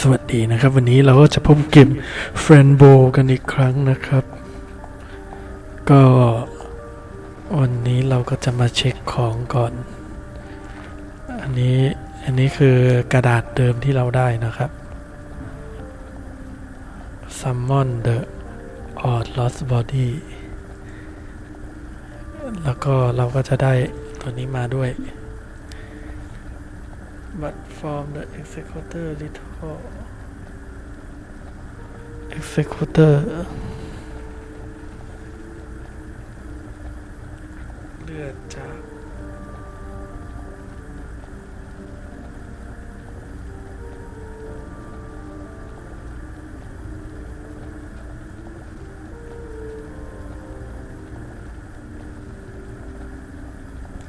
สวัสดีนะครับ วันนี้เราก็จะพบเกม f r i e n d b o กันอีกครั้งนะครับ ก็วันนี้เราก็จะมาเช็คของก่อน อันนี้อันนี้คือกระดาษเดิมที่เราได้นะครับ Summon the Odd Lost Body แล้วก็เราก็จะได้ตัวนี้มาด้วย but from the executor little executor เลือดจาก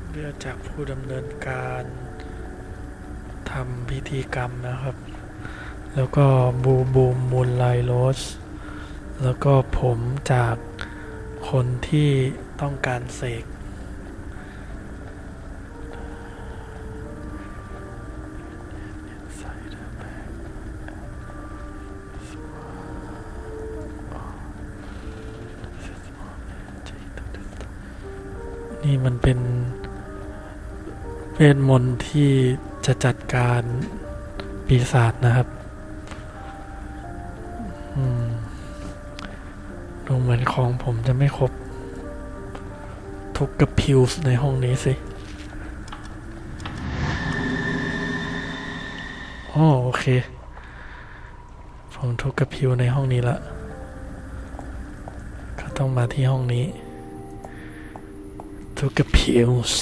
เลือดจากผู้ดำเนินการทำพิธีกรรมนะครับ แล้วก็บูบูมมูลไลโรสแล้วก็ผมจากคนที่ต้องการเสกนี่มันเป็นเวทมนต์ที่จะจัดการปีศาจนะครับ จะไม่ครบ ทุกกระพิวส์ในห้องนี้สิอ๋อโอเค ผมทุกกระพิวในห้องนี้ละก็ต้องมาที่ห้องนี้ ทุกกระพิวส์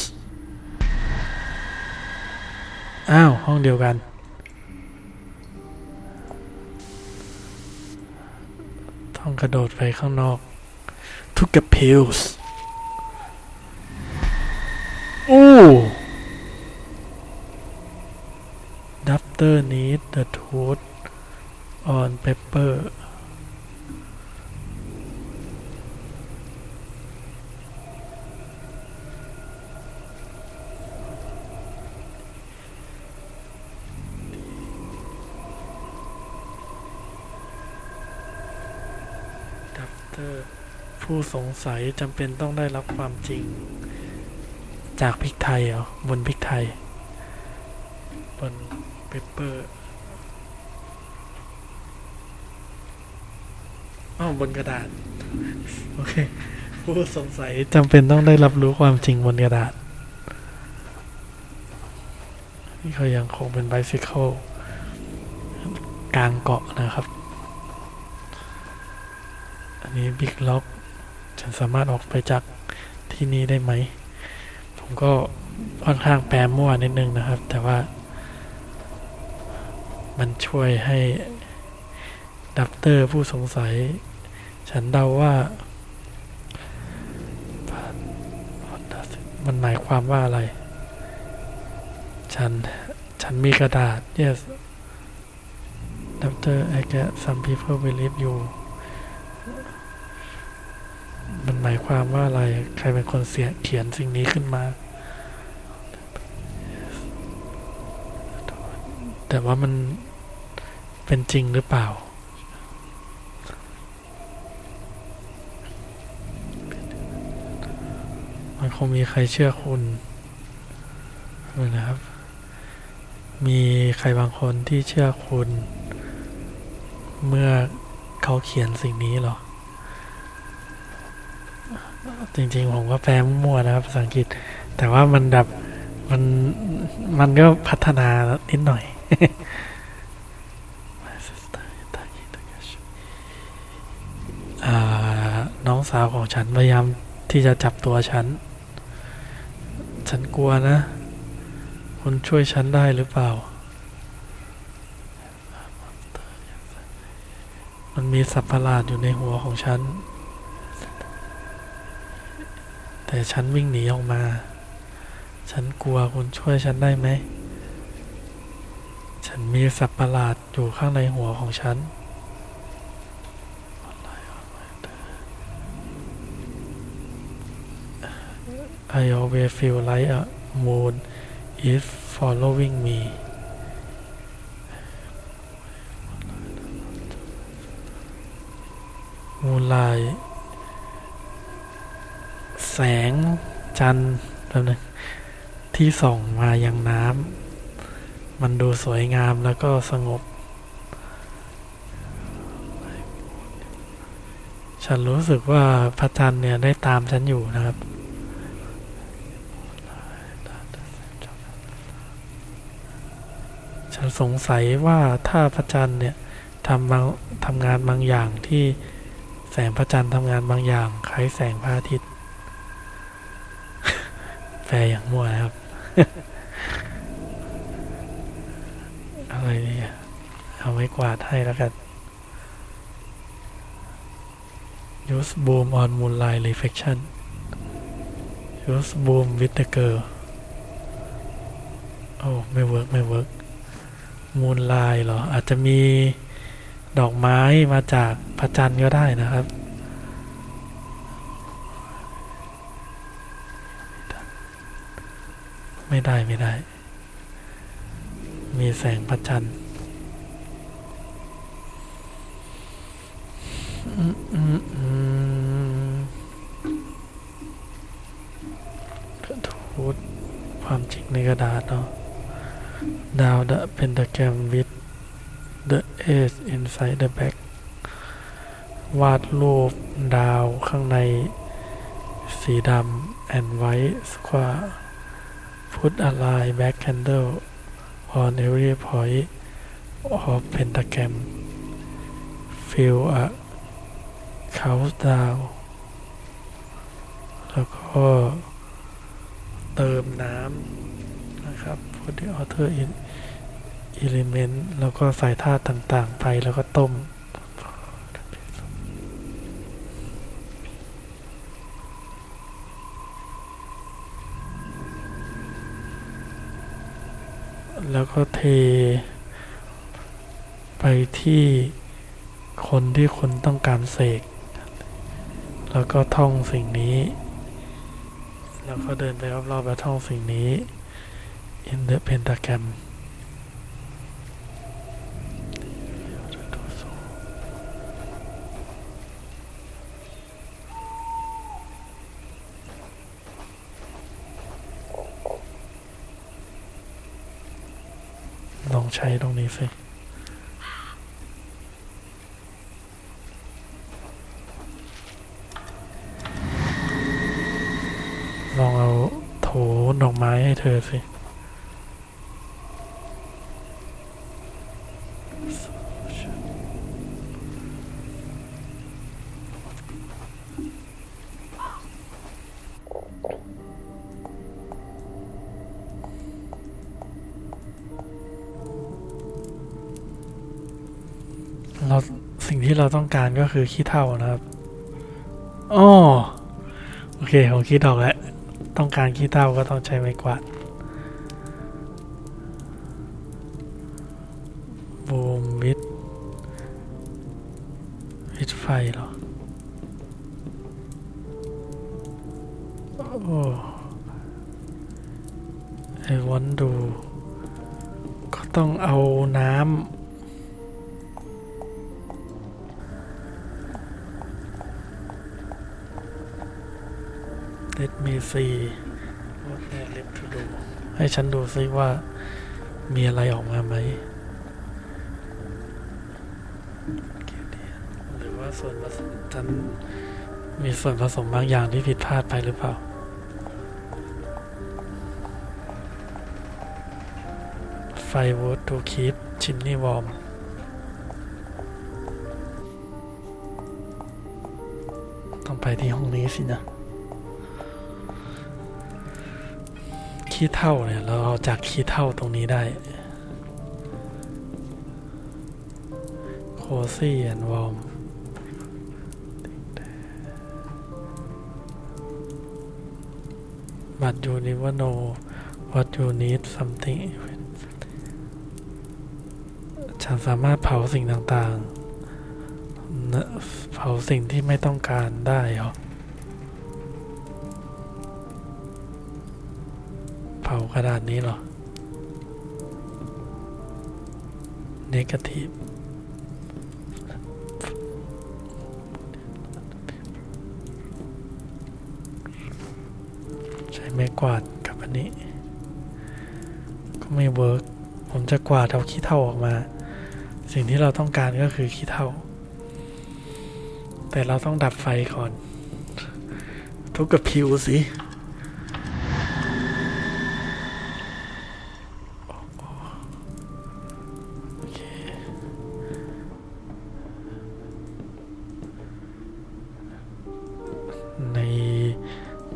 อ้าว ห้องเดียวกันต้องกระโดดไปข้างนอก ทุกกับพิลส์อู้ดับเผู้สงสัยจำเป็นต้องได้รับความจริง จากพริกไทยเหรอบนพริกไทย บนเปเปอร์อ้าวบนกระดาษ โอเค ผู้สงสัยจำเป็นต้องได้รับรู้ความจริงบนกระดาษ นี่เขายังคงเป็นไบซิเคิลกลางเกาะนะครับ อันนี้บิ๊กล็อก ฉันสามารถออกไปจากที่นี่ได้ไหม ผมก็ค่อนข้างแปรมั่วนิดนึงนะครับ แต่ว่า มันช่วยให้ดับเตอร์ผู้สงสัย ฉันเดาว่า มันหมายความว่าอะไร ฉัน ฉันมีกระดาษ yes Doctor I get some people believe you หมายความว่าอะไร ใครเป็นคนเสียเขียนสิ่งนี้ขึ้นมา แต่ว่ามันเป็นจริงหรือเปล่า มันคงมีใครเชื่อคุณนะครับ มีใครบางคนที่เชื่อคุณ เมื่อเขาเขียนสิ่งนี้หรอ จริง ๆ ผมก็แปลมั่วนะครับภาษาอังกฤษ แต่ว่ามันแบบมันมันก็พัฒนานิดหน่อยน้องสาวของฉันพยายามที่จะจับตัวฉัน ฉันกลัวนะ คุณช่วยฉันได้หรือเปล่า มันมีสัตว์ประหลาดอยู่ในหัวของฉัน แต่ฉันวิ่งหนีออกมา ฉันกลัวคุณช่วยฉันได้ไหม ฉันมีสัตว์ประหลาดอยู่ข้างในหัวของฉันไอโอเวฟิวไลอ์อะมูนอีฟฟอลโลวิ่งมีมูไลาย แสงจันทร์แบบนึงที่ส่องมายังน้ำมันดูสวยงามแล้วก็สงบ ฉันรู้สึกว่าพระจันทร์เนี่ยได้ตามฉันอยู่นะครับฉันสงสัยว่าถ้าพระจันทร์เนี่ยทำบางทำงานบางอย่างที่แสงพระจันทร์ทำงานบางอย่างคล้ายแสงพระอาทิตย์ อย่างมั่วนะครับ อะไรเนี่ยเอาไว้กวาดให้แล้วกัน use boom on moonlight reflection use boom with the girl โอ้ไม่เวิร์กไม่เวิร์กมูนลายเหรอ อาจจะมีดอกไม้มาจากพระจันทร์ก็ได้นะครับ ไม่ได้ไม่ได้ มีแสงพระจันทร์กระทูดความจริงในกระดาษเนาะดาว the pentagram with the ace inside the back วาดรูปดาวข้างในสีดำ and white square put a line back candle on every point of pentagram fill a countdown แล้วก็เติมน้ำนะครับ put the other in element แล้วก็ใส่ธาตุต่างๆไปแล้วก็ต้ม แล้วก็เท ไปที่คนที่คุณต้องการเสก แล้วก็ท่องสิ่งนี้ แล้วก็เดินไปรอบๆแล้วท่องสิ่งนี้ in the pentagram ใช้ตรงนี้สิลองเอาโถดอกไม้ให้เธอสิ เราสิ่งที่เราต้องการก็คือขี้เท้านะครับอ๋อโอเคผมคิดออกแล้ว ต้องการขี้เท่าก็ต้องใช้ไม้กวาด Let me see what there left to do ให้ฉันดูซิว่ามีอะไรออกมาไหม หรือว่าส่วนผสมฉันมีส่วนผสมบางอย่างที่ผิดพลาดไปหรือเปล่า ไฟวูดทูคีปชิมนี่วอร์มต้องไปที่ห้องนี้สินะ ขี้เท่าเนี่ย เราเอาจากขี้เท่าตรงนี้ได้ โคซี่แอนวอม but you never know what you need something ฉันสามารถเผาสิ่งต่างๆ เผาสิ่งที่ไม่ต้องการได้เหรอ ขนาดนี้หรอ เนกาทีฟใช้ไม้กวาดกับอันนี้ ก็ไม่เวิร์กผมจะกวาดเอาขี้เถ้าออกมา สิ่งที่เราต้องการก็คือขี้เถ้า แต่เราต้องดับไฟก่อนทุกกับผิวสิ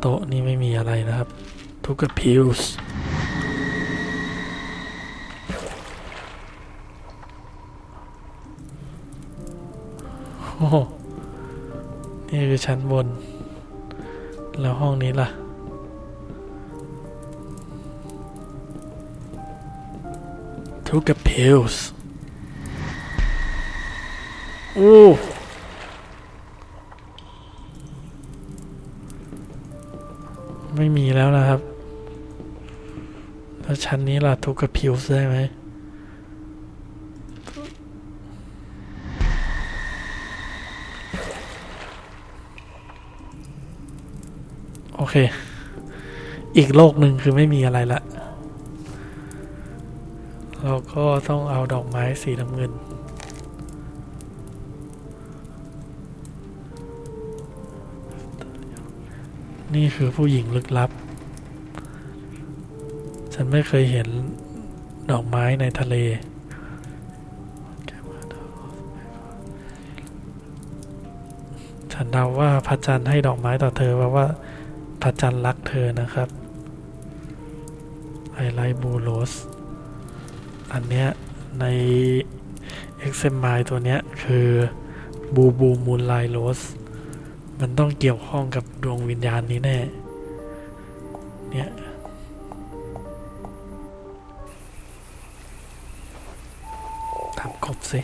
โต๊ะนี้ไม่มีอะไรนะครับ ทุกกับพิวส์โอ้โหนี่คือชั้นบน แล้วห้องนี้ล่ะ ทุกกับพิวส์โอ้ ไม่มีแล้วนะครับ แล้วชั้นนี้ล่ะทุกกับพิวส์ได้ไหมโอเค อีกโลกหนึ่งคือไม่มีอะไรละ เราก็ต้องเอาดอกไม้สีน้ำเงิน นี่คือผู้หญิงลึกลับ ฉันไม่เคยเห็นดอกไม้ในทะเล ฉันเดาว่าพระจันทร์ให้ดอกไม้ต่อเธอเพราะว่าพระจันทร์รักเธอนะครับไอไลบูโรสอันเนี้ยใน x m i ตัวเนี้ยคือบูบูมูนไลโรส มันต้องเกี่ยวข้องกับดวงวิญญาณนี้แน่ เนี่ย ทำกบสิ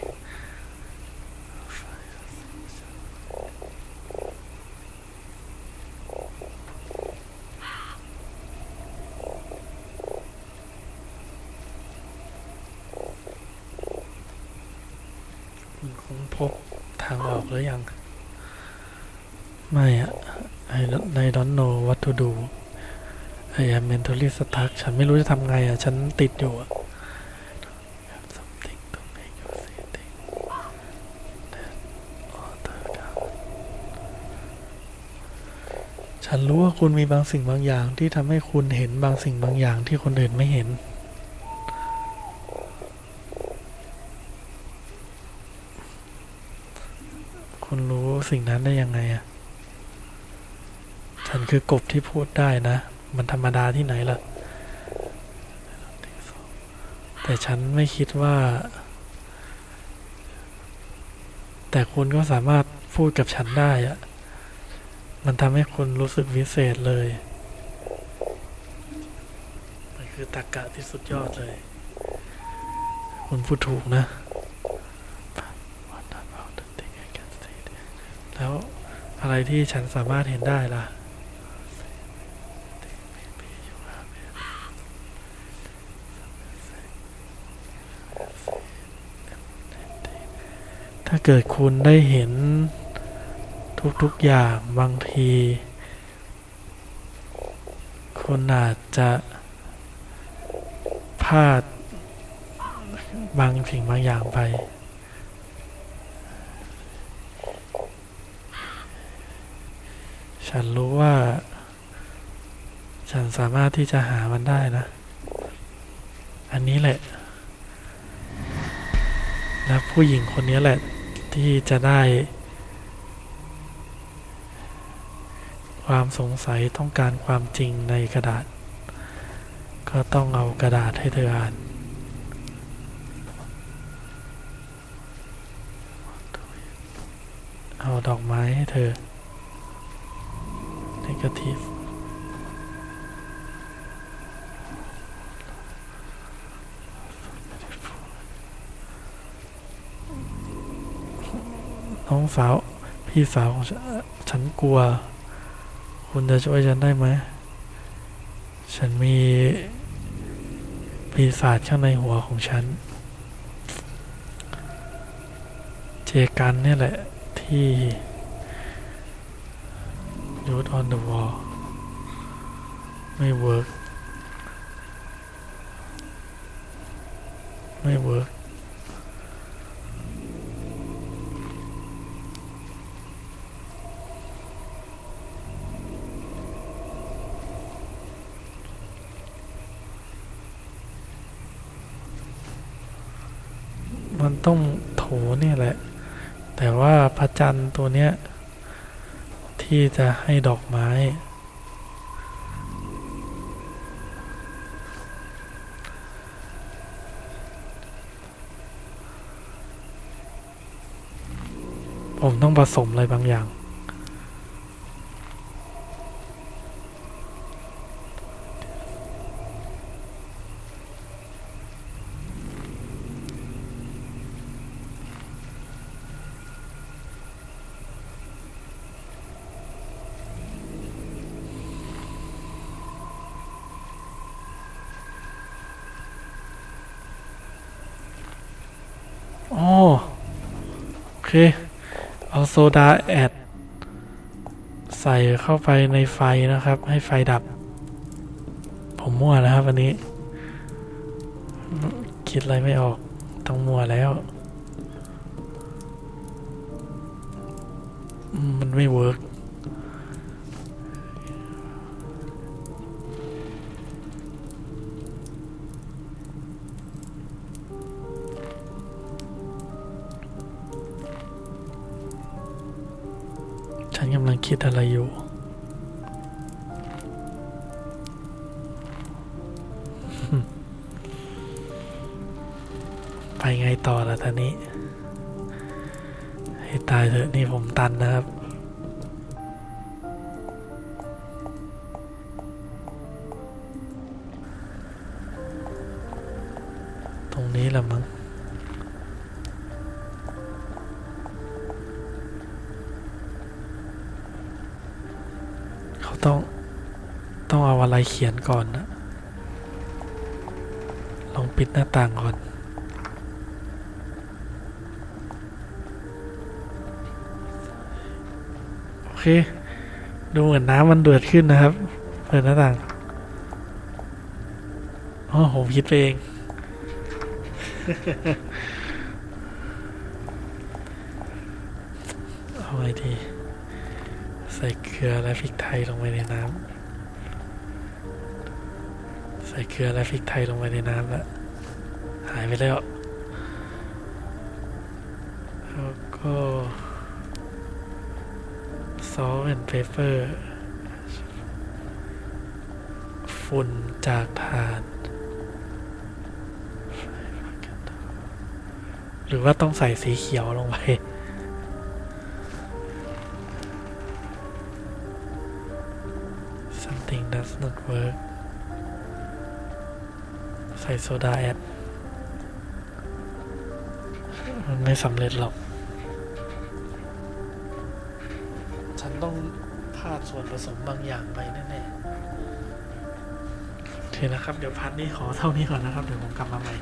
คุณคงพบทางออกหรือยัง ไม่อะไอ้ในดอนโนวัตถุดูไอ้ am mentally stuck ฉันไม่รู้จะทำไงอะฉันติดอยู่อะฉันรู้ว่าคุณมีบางสิ่งบางอย่างที่ทำให้คุณเห็นบางสิ่งบางอย่างที่คนอื่นไม่เห็น คุณรู้สิ่งนั้นได้ยังไงอะ ฉันคือกบที่พูดได้นะ มันธรรมดาที่ไหนล่ะ แต่ฉันไม่คิดว่า แต่คุณก็สามารถพูดกับฉันได้อะมันทำให้คุณรู้สึกวิเศษเลย มันคือตรรกะที่สุดยอดเลย คุณพูดถูกนะ แล้วอะไรที่ฉันสามารถเห็นได้ล่ะาเกิดคุณได้เห็นทุกๆอย่างบางที คุณอาจจะพลาดบางสิ่งบางอย่างไป ฉันรู้ว่า ฉันสามารถที่จะหามันได้นะ อันนี้แหละ และผู้หญิงคนนี้แหละ ที่จะได้ ความสงสัยต้องการความจริงในกระดาษ ก็ต้องเอากระดาษให้เธออ่านเอาดอกไม้ให้เธอ negative น้องสาว พี่สาวของฉันฉันกลัว คุณจะช่วยฉันได้ไหม ฉันมีปีศาจข้างในหัวของฉัน เจกันเนี่ยแหละที่ Youth on the wall ไม่เวิร์กไม่เวิร์ก ต้องโถเนี่ยแหละ แต่ว่าพระจันทร์ตัวเนี้ย ที่จะให้ดอกไม้ ผมต้องผสมอะไรบางอย่าง อ๋อ โอ เคเอาโซดาแอด ใส่เข้าไปในไฟนะครับ ให้ไฟดับ ผมมั่วนะครับวันนี้ คิดอะไรไม่ออก ต้องมั่วแล้ว มันไม่เวิร์ก คิดอะไรอยู่ ไปไงต่อละท่านี้ ให้ตายเถอะนี่ผมตันนะครับ ตรงนี้แหละมั้ง ต้องต้องเอาอะไรเขียนก่อนนะลองปิดหน้าต่างก่อน โอเค ดูเหมือนน้ำมันเดือดขึ้นนะครับ เปิดหน้าต่างอ๋อผมคิดเอง เอาไงดี ส่เกลือและพริกไทยลงไปในน้ำใส่เกลือและพริกไทยลงไปในน้ำแล้วหายไปแล้วแล้วก็ salt and pepper ฝุ่นจากถ่าน หรือว่าต้องใส่สีเขียวลงไป does not work ใส่โซดาแอดมันไม่สำเร็จหรอก ฉันต้องพลาดส่วนผสมบางอย่างไปแน่ๆโอเคนะครับ เดี๋ยวพัดนี้ขอเท่านี้ก่อนนะครับ เดี๋ยวผมกลับมาใหม่